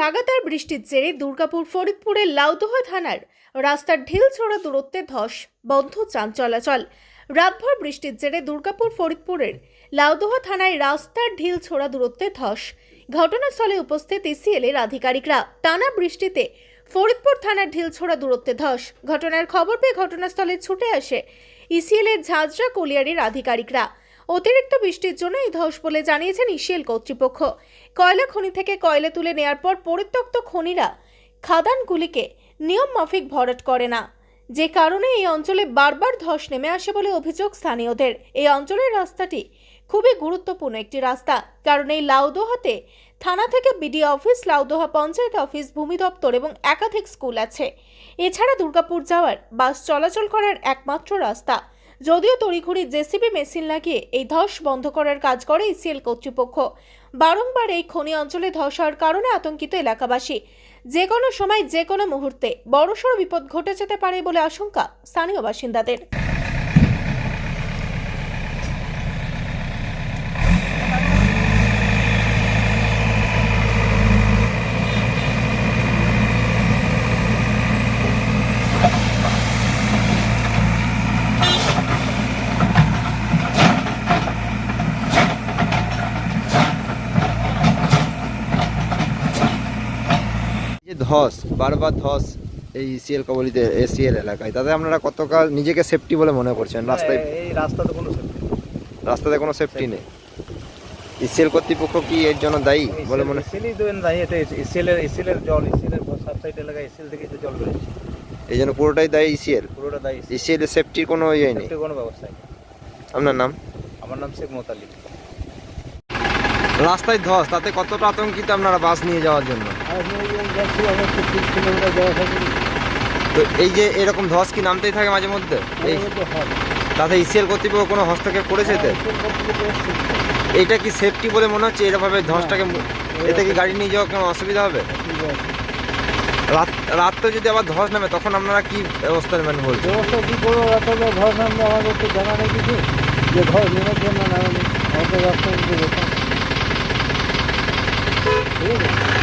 লাগাতার বৃষ্টির জেরে দুর্গাপুর ফরিদপুরের লাউদোহা থানার রাস্তার ঢিল ছোড়া দূরত্বে ধস, বন্ধ যান চলাচল। রাতভর বৃষ্টির জেরে দুর্গাপুর ফরিদপুরের লাউদোহা থানায় রাস্তার ঢিল ছোড়া দূরত্বে ধস। ঘটনাস্থলে উপস্থিত ইসিএল এর আধিকারিকরা। টানা বৃষ্টিতে ফরিদপুর থানার ঢিল ঢিলছোড়া দূরত্বে ধস। ঘটনার খবর পেয়ে ঘটনাস্থলে ছুটে আসে ইসিএল এর ঝাঁঝরা কলিয়ারির আধিকারিকরা। অতিরিক্ত বৃষ্টির জন্য এই ধস বলে জানিয়েছেন ইসিএল কর্তৃপক্ষ। কয়লা খনি থেকে কয়লা তুলে নেয়ার পর পরিত্যক্ত খনিরা খাদানগুলিকে নিয়ম মাফিক ভরাট করে না। যে কারণে এই অঞ্চলে বারবার ধস নেমে আসে বলে অভিযোগ স্থানীয়দের। এই অঞ্চলের রাস্তাটি খুবই গুরুত্বপূর্ণ একটি রাস্তা, কারণ এই লাউদোহাতে থানা থেকে BD office, Laudoha panchayat office, ভূমি দপ্তর এবং একাধিক স্কুল আছে। এছাড়া দুর্গাপুর যাওয়ার বাস চলাচল করার একমাত্র রাস্তা। যদিও তড়িঘড়ি জেসিবি মেশিন লাগিয়ে এই ধস বন্ধ করার কাজ করে ইসিএল কর্তৃপক্ষ। বারংবার এই খনি অঞ্চলে ধস হওয়ার কারণে আতঙ্কিত এলাকাবাসী। যে কোনো সময়, যে কোনো মুহূর্তে বড়সড় বিপদ ঘটে যেতে পারে বলে আশঙ্কা স্থানীয় বাসিন্দাদের। ধস বারবার ধস এই সিএল কবলিতে এসিএল এলাকায়। তাতে আপনারা কতকাল নিজেকে সেফটি বলে মনে করছেন? রাস্তায় এই রাস্তাতে কোনো নেই। রাস্তাতে কোনো সেফটি নেই? ইসিএল কর্তৃপক্ষ কি এর জন্য দায়ী বলে মনে তো দায়ী জল সাবসাইড এলাকায় এসএল থেকে তো জল বেরোচ্ছে। এই জন্য পুরোটাই দায়ী ইসিএল পুরোটা দায়ী ইসিএল এর সেফটির কোনো ইয়ে নেই? সেফটি কোনো ব্যবস্থা নেই। আপনার নাম? আমার নাম শেখ মোতালি রাস্তায় ধস, তাতে কতটা আতঙ্কিত আপনারা বাস নিয়ে যাওয়ার জন্য? তো এই যে এরকম ধস কি নামতেই থাকে মাঝে মধ্যে? এই তাতে ইসিএল কর্তৃপক্ষ কোনো হস্তক্ষেপ করেছে এতে? এইটা কি সেফটি বলে মনে হচ্ছে? এরকমভাবে ধসটাকে এতে কি গাড়ি নিয়ে যাওয়া কোনো অসুবিধা হবে? রাত রাত তো যদি আবার ধস নামে, তখন আপনারা কি ব্যবস্থা নেবেন বলছেন? কী করব ঘর নামলে আমাদের তো জানা নেই কিছু যে ধস নেওয়ার জন্য নামেনি রাস্তা Ooh.